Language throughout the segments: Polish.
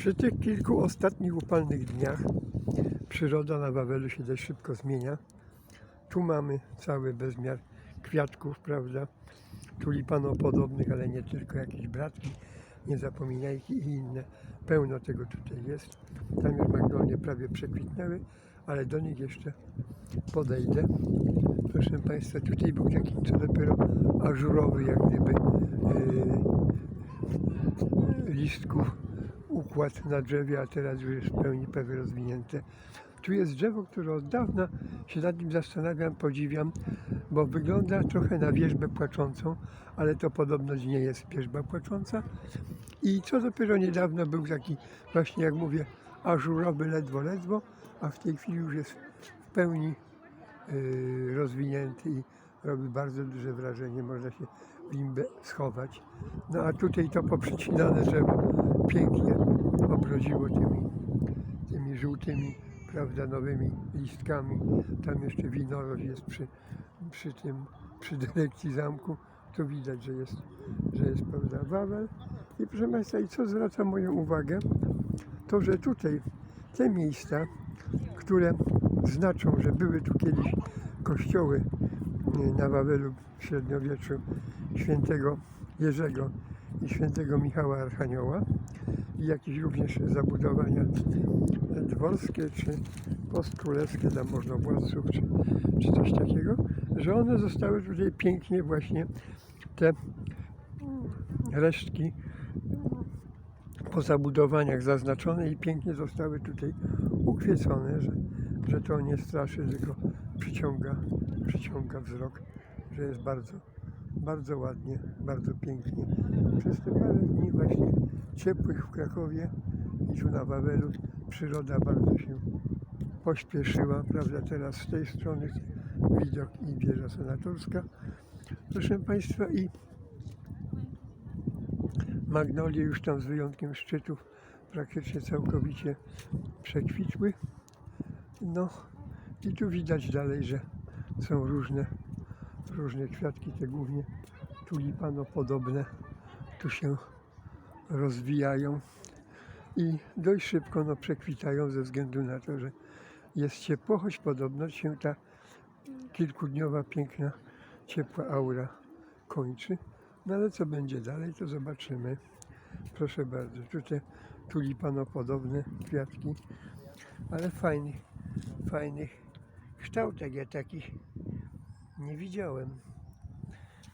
Przy tych kilku ostatnich upalnych dniach przyroda na Wawelu się dość szybko zmienia. Tu mamy cały bezmiar kwiatków, prawda? Tulipanopodobnych, ale nie tylko, jakieś bratki, niezapominajki i inne. Pełno tego tutaj jest. Tam już magnolie prawie przekwitnęły, ale do nich jeszcze podejdę. Proszę Państwa, tutaj był taki co dopiero ażurowy, jak gdyby yy, listków układ na drzewie, a teraz już jest w pełni prawie rozwinięte. Tu jest drzewo, które od dawna się nad nim zastanawiam, podziwiam, bo wygląda trochę na wierzbę płaczącą, ale to podobność nie jest wierzba płacząca. I co dopiero niedawno był taki właśnie, jak mówię, ażurowy ledwo, ledwo, a w tej chwili już jest w pełni yy, rozwinięty i robi bardzo duże wrażenie, można się w nim schować. No a tutaj to poprzecinane drzewo pięknie obrodziło tymi, tymi żółtymi, prawda, nowymi listkami. Tam jeszcze winorość jest przy, przy tym, przy dyrekcji zamku. To widać, że jest, że jest, prawda, Wawel. I proszę Państwa, i co zwraca moją uwagę, to, że tutaj te miejsca, które znaczą, że były tu kiedyś kościoły na Wawelu w średniowieczu świętego Jerzego i świętego Michała Archanioła i jakieś również zabudowania dworskie czy postkrólewskie dla możnowładców czy, czy coś takiego, że one zostały tutaj pięknie właśnie te resztki po zabudowaniach zaznaczone i pięknie zostały tutaj ukwiecone, że, że to nie straszy, tylko przyciąga, przyciąga wzrok, że jest bardzo, bardzo ładnie, bardzo pięknie. Przez te parę dni właśnie ciepłych w Krakowie i tu na Wawelu przyroda bardzo się pośpieszyła, prawda, teraz z tej strony widok i wieża senatorska. Proszę Państwa i magnolie już tam z wyjątkiem szczytów praktycznie całkowicie przekwitły. No i tu widać dalej, że są różne, różne kwiatki, te głównie tulipanopodobne tu się rozwijają i dość szybko no, przekwitają ze względu na to, że jest ciepło, choć podobno się ta kilkudniowa, piękna, ciepła aura kończy. No ale co będzie dalej, to zobaczymy. Proszę bardzo, tutaj tulipanopodobne kwiatki, ale fajnych, fajnych kształtek. Ja takich nie widziałem.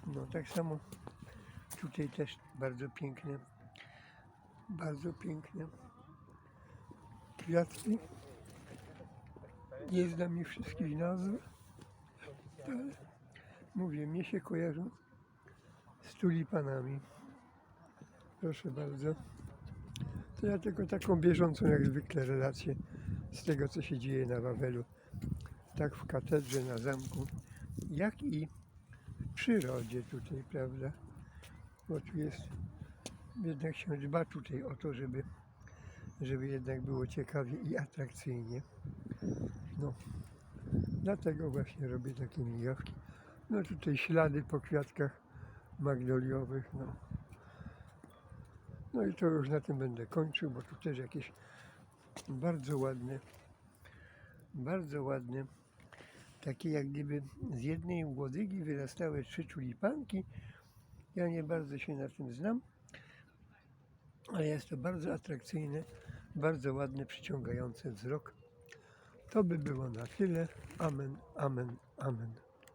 No tak samo tutaj też bardzo piękne, bardzo piękne kwiatki. Nie znam ich wszystkich nazw, ale mówię, mnie się kojarzą z tulipanami. Proszę bardzo. To ja tylko taką bieżącą jak zwykle relację z tego, co się dzieje na Wawelu. Tak w katedrze, na zamku, jak i w przyrodzie tutaj, prawda? Bo tu jest, jednak się dba tutaj o to, żeby, żeby jednak było ciekawie i atrakcyjnie. No, dlatego właśnie robię takie migawki. No tutaj ślady po kwiatkach magnoliowych. No. no i to już na tym będę kończył, bo tu też jakieś bardzo ładne, bardzo ładne, takie jak gdyby z jednej łodygi wyrastały trzy tulipanki. Ja nie bardzo się na tym znam, ale jest to bardzo atrakcyjne, bardzo ładne, przyciągające wzrok. To by było na tyle. Amen, amen, amen.